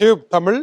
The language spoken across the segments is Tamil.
டியூப் தமிழ்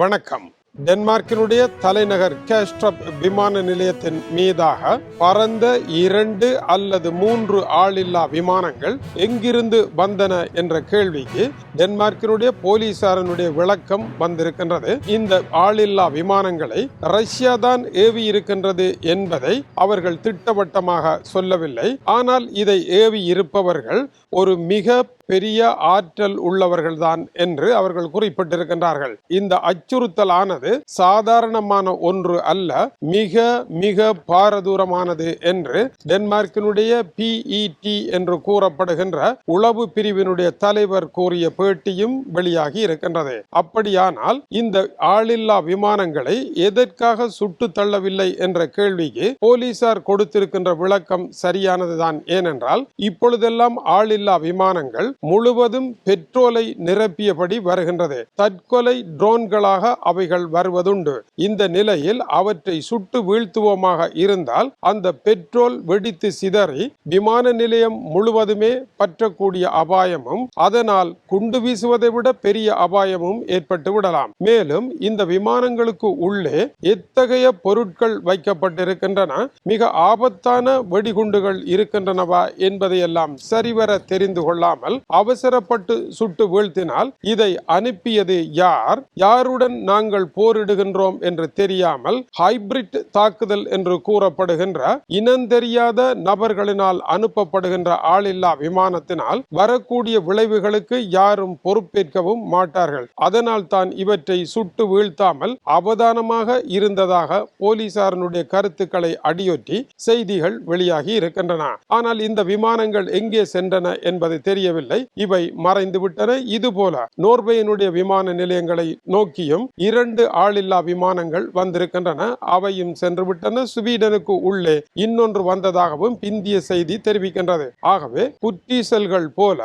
வணக்கம். டென்மார்க்கினுடைய தலைநகர் கேஸ்ட்ரப் விமான நிலையத்தின் மீதாக பறந்த இரண்டு அல்லது மூன்று ஆளில்லா விமானங்கள் எங்கிருந்து வந்தன என்ற கேள்விக்கு டென்மார்க்கினுடைய போலீசாரனுடைய விளக்கம் வந்திருக்கின்றது. இந்த ஆளில்லா விமானங்களை ரஷ்யா தான் ஏவி இருக்கின்றது என்பதை அவர்கள் திட்டவட்டமாக சொல்லவில்லை. ஆனால் இதை ஏவி இருப்பவர்கள் ஒரு மிக பெரிய ஆற்றல் உள்ளவர்கள்தான் என்று அவர்கள் குறிப்பிட்டிருக்கின்றார்கள். இந்த அச்சுறுத்தலானது சாதாரணமான ஒன்று அல்ல மிக மிக பாரதூரமானது என்று டென்மார்க்கினுடைய பிஇடி என்று கூறப்படுகின்ற உளவு பிரிவினுடைய தலைவர் கூறிய பேட்டியும் வெளியாகி இருக்கின்றது. அப்படியானால் இந்த ஆளில்லா விமானங்களை எதற்காக சுட்டு தள்ளவில்லை என்ற கேள்விக்கு போலீசார் கொடுத்திருக்கின்ற விளக்கம் சரியானதுதான். ஏனென்றால் இப்பொழுதெல்லாம் ஆளில்லா விமானங்கள் முழுவதும் பெட்ரோலை நிரப்பியபடி வருகின்றது. தற்கொலை ட்ரோன்களாக அவைகள் வருவதுண்டு. இந்த நிலையில் அவற்றை சுட்டு வீழ்த்துவோமாக இருந்தால் அந்த பெட்ரோல் வெடித்து சிதறி விமான நிலையம் முழுவதுமே பற்றக்கூடிய அபாயமும் அதனால் குண்டு வீசுவதை விட பெரிய அபாயமும் ஏற்பட்டு விடலாம். மேலும் இந்த விமானங்களுக்கு உள்ளே எத்தகைய பொருட்கள் வைக்கப்பட்டிருக்கின்றன? மிக ஆபத்தான வெடிகுண்டுகள் இருக்கின்றனவா என்பதையெல்லாம் சரிவர தெரிந்து கொள்ளாமல் அவசரப்பட்டு சுட்டு வீழ்த்தினால் இதை அனுப்பியது யார்? யாருடன் நாங்கள் போரிடுகின்றோம் என்று தெரியாமல் ஹைபிரிட் தாக்குதல் என்று கூறப்படுகின்ற இனந்தெரியாத நபர்களினால் அனுப்பப்படுகின்ற ஆளில்லா விமானத்தினால் வரக்கூடிய விளைவுகளுக்கு யாரும் பொறுப்பேற்கவும் மாட்டார்கள். அதனால் தான் இவற்றை சுட்டு வீழ்த்தாமல் அவதானமாக இருந்ததாக போலீசாரனுடைய கருத்துக்களை அடியொற்றி செய்திகள் வெளியாகி இருக்கின்றன. ஆனால் இந்த விமானங்கள் எங்கே சென்றன என்பது தெரியவில்லை. இவை மறைந்து விட்டன இதுபோல நோர்வேயினுடைய விமான நிலையங்களை நோக்கியும் இரண்டு ஆளில்லா விமானங்கள் வந்திருக்கின்றன. அவையும் சென்று விட்டன ஸ்வீடனுக்கு உள்ளே இன்னொன்று வந்ததாகவும் பிந்திய செய்தி தெரிவிக்கின்றது. ஆகவே புற்றீசல்கள் போல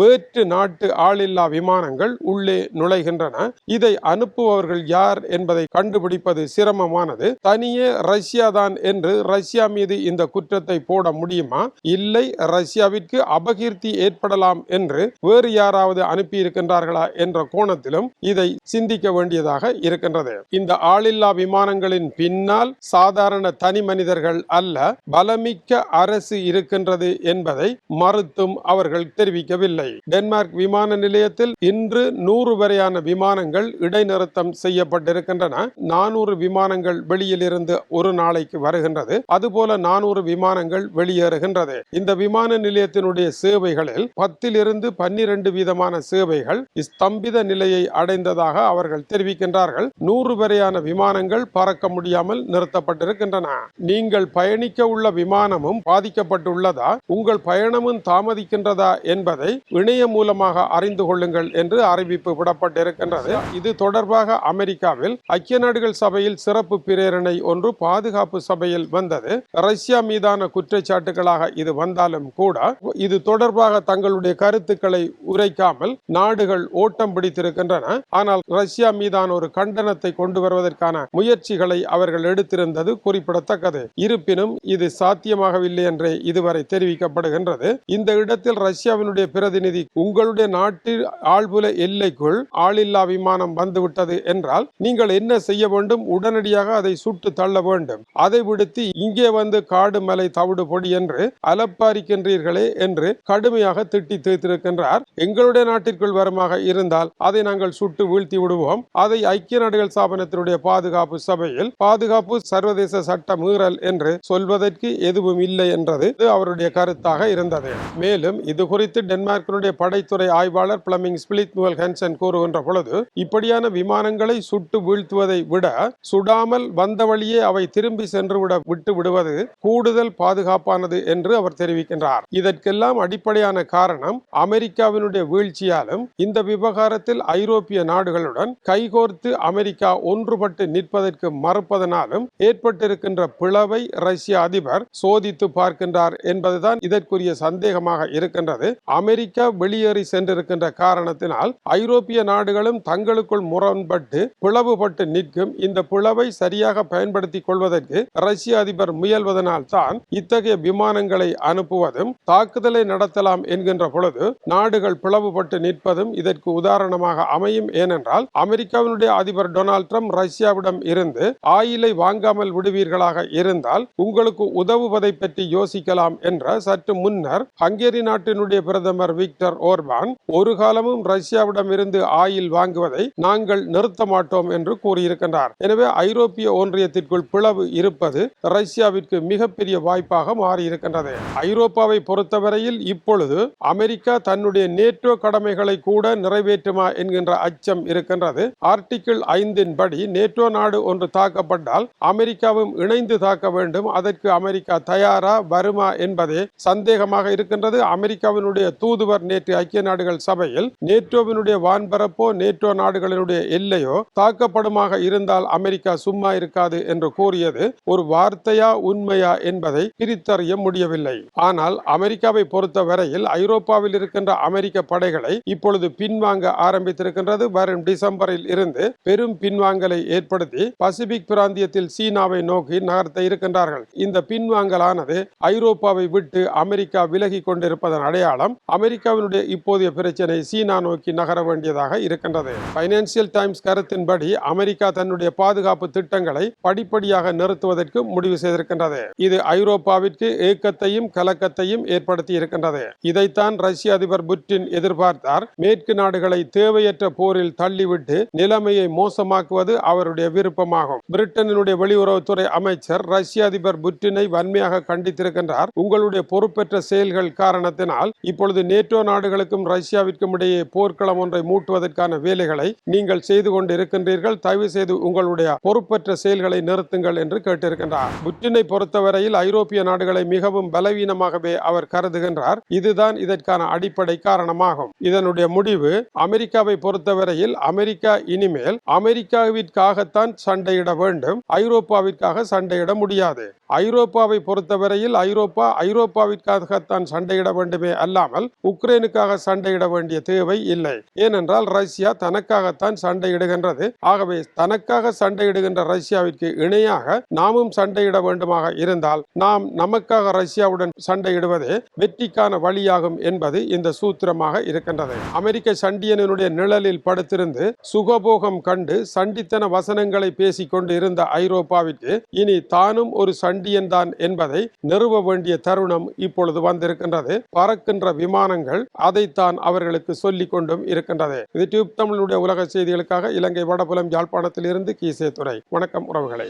வேற்று நாட்டு ஆளில்லா விமானங்கள் உள்ளே நுழைகின்றன. இதை அனுப்புபவர்கள் யார் என்பதை கண்டுபிடிப்பது சிரமமானது. தனியே ரஷ்யா தான் என்று ரஷ்யா மீது இந்த குற்றத்தை போட முடியுமா? இல்லை ரஷ்யாவிற்கு அபகீர்த்தி ஏற்படலாம் என்று வேறு யாராவது அனுப்பி இருக்கின்றார்களா என்ற கோணத்திலும் இதை சிந்திக்க வேண்டியதாக இருக்கின்றது. இந்த ஆளில்லா விமானங்களின் பின்னால் சாதாரண தனி மனிதர்கள் அல்ல பலமிக்க அரசு இருக்கின்றது என்பதை மறுத்தும் அவர்கள் தெரிவிக்கவில்லை. டென்மார்க் விமான நிலையத்தில் இன்று நூறு வரையான விமானங்கள் இடைநிறுத்தம் செய்யப்பட்டிருக்கின்றன. நானூறு விமானங்கள் வெளியிலிருந்து ஒரு நாளைக்கு வருகின்றது. அதுபோல நானூறு விமானங்கள் வெளியேறுகின்றது. இந்த விமான நிலையத்தினுடைய சேவை சேவைகளில் பத்திலிருந்து பன்னிரண்டு வீதமான சேவைகள் ஸ்தம்பித நிலையை அடைந்ததாக அவர்கள் தெரிவிக்கின்றார்கள். நூறு வரையான விமானங்கள் பறக்க முடியாமல் நிறுத்தப்பட்டிருக்கின்றன. நீங்கள் பயணிக்க உள்ள விமானமும் பாதிக்கப்பட்டுள்ளதா? உங்கள் பயணமும் தாமதிக்கின்றதா என்பதை இணையம் மூலமாக அறிந்து கொள்ளுங்கள் என்று அறிவிப்பு விடப்பட்டிருக்கின்றது. இது தொடர்பாக அமெரிக்காவில் ஐக்கிய நாடுகள் சபையில் சிறப்பு பிரேரணை ஒன்று பாதுகாப்பு சபையில் வந்தது. ரஷ்யா மீதான குற்றச்சாட்டுகளாக இது வந்தாலும் கூட இது தொடர்பாக தொடர்பாக தங்களுடைய கருத்துக்களை உரைக்காமல் நாடுகள் ஓட்டம் பிடித்திருக்கின்றன. ஆனால் ரஷ்யா மீதான ஒரு கண்டனத்தை கொண்டு வருவதற்கான முயற்சிகளை அவர்கள் எடுத்திருந்தது குறிப்பிடத்தக்கது. இருப்பினும் இது சாத்தியமாகவில்லை என்றே இதுவரை தெரிவிக்கப்படுகின்றது. இந்த இடத்தில் ரஷ்யாவினுடைய பிரதிநிதி உங்களுடைய நாட்டில் ஆழ்புல எல்லைக்குள் ஆளில்லா விமானம் வந்துவிட்டது என்றால் நீங்கள் என்ன செய்ய வேண்டும்? உடனடியாக அதை சுட்டு தள்ள வேண்டும். அதை விடுத்து இங்கே வந்து காடு மலை தவிடு பொடி என்று அலப்பாரிக்கின்றீர்களே என்று கடுமையாக திட்டி தீர்த்திருக்கின்றார் எங்களுடைய நாட்டிற்குள் வருமாக இருந்தால் அதை நாங்கள் சுட்டு வீழ்த்தி விடுவோம். அதை ஐக்கிய நாடுகள் ஸ்தாபனத்தினுடைய பாதுகாப்பு சபையில் பாதுகாப்பு சர்வதேச சட்ட மீறல் என்று சொல்வதற்கு எதுவும் இல்லை என்றது இது அவருடைய கருத்தாக இருந்தது. மேலும் இது குறித்து டென்மார்க்கினுடைய படைத்துறை ஆய்வாளர் பிளமிங் ஸ்பிளித் முகல் ஹென்சன் கூறுகின்ற பொழுது இப்படியான விமானங்களை சுட்டு வீழ்த்துவதை விட சுடாமல் வந்த வழியே அவை திரும்பி சென்று விட விட்டு விடுவது கூடுதல் பாதுகாப்பானது என்று அவர் தெரிவிக்கின்றார். இதற்கெல்லாம் அடிப்படை அடிப்படையான காரணம் அமெரிக்காவினுடைய வீழ்ச்சியாலும் இந்த விவகாரத்தில் ஐரோப்பிய நாடுகளுடன் கைகோர்த்து அமெரிக்கா ஒன்றுபட்டு நிற்பதற்கு மறுப்பதனாலும் ஏற்பட்டிருக்கின்ற பிளவை ரஷ்ய அதிபர் சோதித்து பார்க்கின்றார் என்பதுதான் இதற்குரிய சந்தேகமாக இருக்கின்றது. அமெரிக்கா வெளியேறி சென்றிருக்கின்ற காரணத்தினால் ஐரோப்பிய நாடுகளும் தங்களுக்குள் முரண்பட்டு பிளவுபட்டு நிற்கும் இந்த பிளவை சரியாக பயன்படுத்திக் கொள்வதற்கு ரஷ்ய அதிபர் முயல்வதனால் தான் இத்தகைய விமானங்களை அனுப்புவதும் தாக்குதலை நடத்த செலுத்தலாம் என்கின்ற பொழுது நாடுகள் பிளவுபட்டு நிற்பதும் இதற்கு உதாரணமாக அமையும் ஏனென்றால் அமெரிக்காவினுடைய அதிபர் டொனால்ட் ட்ரம்ப் ரஷ்யாவிடம் இருந்து ஆயிலை வாங்காமல் விடுவீர்களாக இருந்தால் உங்களுக்கு உதவுவதை பற்றி யோசிக்கலாம் என்ற சற்று முன்னர் ஹங்கேரி நாட்டினுடைய பிரதமர் விக்டர் ஓர்பான் ஒரு காலமும் ரஷ்யாவிடம் இருந்து ஆயில் வாங்குவதை நாங்கள் நிறுத்த மாட்டோம் என்று கூறியிருக்கின்றார். எனவே ஐரோப்பிய ஒன்றியத்திற்குள் பிளவு இருப்பது ரஷ்யாவிற்கு மிகப்பெரிய வாய்ப்பாக மாறியிருக்கின்றது. ஐரோப்பாவை பொறுத்தவரையில் இப்போ இப்பொழுது அமெரிக்கா தன்னுடைய நேட்டோ கடமைகளை கூட நிறைவேற்றுமா என்கின்ற அச்சம் இருக்கின்றது. ஆர்டிகிள் ஐந்தின் படி நேட்டோ நாடு ஒன்று தாக்கப்பட்டால் அமெரிக்காவும் இணைந்து தாக்க வேண்டும். அதற்கு அமெரிக்கா தயாரா வருமா என்பதே சந்தேகமாக இருக்கின்றது. அமெரிக்காவினுடைய தூதுவர் நேற்று ஐக்கிய நாடுகள் சபையில் நேட்டோவினுடைய வான்பரப்போ நேட்டோ நாடுகளினுடைய எல்லையோ தாக்கப்படுமாக இருந்தால் அமெரிக்கா சும்மா இருக்காது என்று கூறியது ஒரு வார்த்தையா உண்மையா என்பதை பிரித்தறிய முடியவில்லை. ஆனால் அமெரிக்காவை பொறுத்தவரை வரையில் ஐரோப்பாவில் இருக்கின்ற அமெரிக்க படைகளை இப்பொழுது பின்வாங்க ஆரம்பித்திருக்கின்றது. வரும் டிசம்பரில் இருந்து பெரும் பின்வாங்கலை ஏற்படுத்தி பசிபிக் பிராந்தியத்தில் சீனாவை நோக்கி நகர்த்த இருக்கின்றார்கள். இந்த பின்வாங்கலானது ஐரோப்பாவை விட்டு அமெரிக்கா விலகி கொண்டிருப்பதன் அடையாளம் அமெரிக்காவினுடைய இப்போதைய பிரச்சனை சீனா நோக்கி நகர வேண்டியதாக இருக்கின்றது. பைனான்சியல் டைம்ஸ் கருத்தின்படி அமெரிக்கா தன்னுடைய பாதுகாப்பு திட்டங்களை படிப்படியாக நிறுத்துவதற்கு முடிவு செய்திருக்கின்றது. இது ஐரோப்பாவிற்கு ஏக்கத்தையும் கலக்கத்தையும் ஏற்படுத்தி இருக்கின்றது. இதைத்தான் ரஷ்ய அதிபர் புட்டின் எதிர்பார்த்தார். மேற்கு நாடுகளை தேவையற்ற போரில் தள்ளிவிட்டு நிலைமையை மோசமாக்குவது அவருடைய விருப்பமாகும். பிரிட்டனினுடைய வெளியுறவுத்துறை அமைச்சர் ரஷ்ய அதிபர் புட்டினை வன்மையாக கண்டித்திருக்கின்றார். உங்களுடைய பொறுப்பற்ற செயல்கள் காரணத்தினால் இப்பொழுது நேட்டோ நாடுகளுக்கும் ரஷ்யாவிற்கும் இடையே போர்க்களம் ஒன்றை மூட்டுவதற்கான வேலைகளை நீங்கள் செய்து கொண்டு இருக்கின்றீர்கள் தயவு செய்து உங்களுடைய பொறுப்பற்ற செயல்களை நிறுத்துங்கள் என்று கேட்டிருக்கின்றார். புட்டினை பொறுத்தவரையில் ஐரோப்பிய நாடுகளை மிகவும் பலவீனமாகவே அவர் கருதுகின்றார். இதுதான் இதற்கான அடிப்படை காரணமாகும். இதனுடைய முடிவு அமெரிக்காவை பொறுத்தவரையில் அமெரிக்கா இனிமேல் அமெரிக்காவிற்காகத்தான் சண்டையிட வேண்டும் ஐரோப்பாவிற்காக சண்டையிட முடியாது. ஐரோப்பாவை பொறுத்தவரையில் ஐரோப்பா ஐரோப்பாவிற்காகத்தான் சண்டையிட வேண்டுமே அல்லாமல் உக்ரைனுக்காக சண்டையிட வேண்டிய தேவை இல்லை. ஏனென்றால் ரஷ்யா தனக்காகத்தான் சண்டையிடுகின்றது. ஆகவே தனக்காக சண்டையிடுகின்ற ரஷ்யாவிற்கு இணையாக நாமும் சண்டையிட வேண்டுமாக இருந்தால் நாம் நமக்காக ரஷ்யாவுடன் சண்டையிடுவதே வெற்றிக்கான வழியாகும் என்பது இந்த சூத்திரமாக இருக்கின்றது. அமெரிக்க சண்டியனுடைய நிழலில் படுத்திருந்து சுகபோகம் கண்டு சண்டித்தன வசனங்களை பேசிக் கொண்டு இருந்த ஐரோப்பாவிற்கு இனி தானும் ஒரு சண்டியன் தான் என்பதை நிறுவ வேண்டிய தருணம் இப்பொழுது வந்திருக்கின்றது. பறக்கின்ற விமானங்கள் அதைத்தான் அவர்களுக்கு சொல்லிக் கொண்டும் இருக்கின்றது. இது டியூப் தமிழுடைய உலக செய்திகளுக்காக இலங்கை வடபுலம் யாழ்ப்பாணத்தில் இருந்து கீசே துறை வணக்கம் உறவுகளை.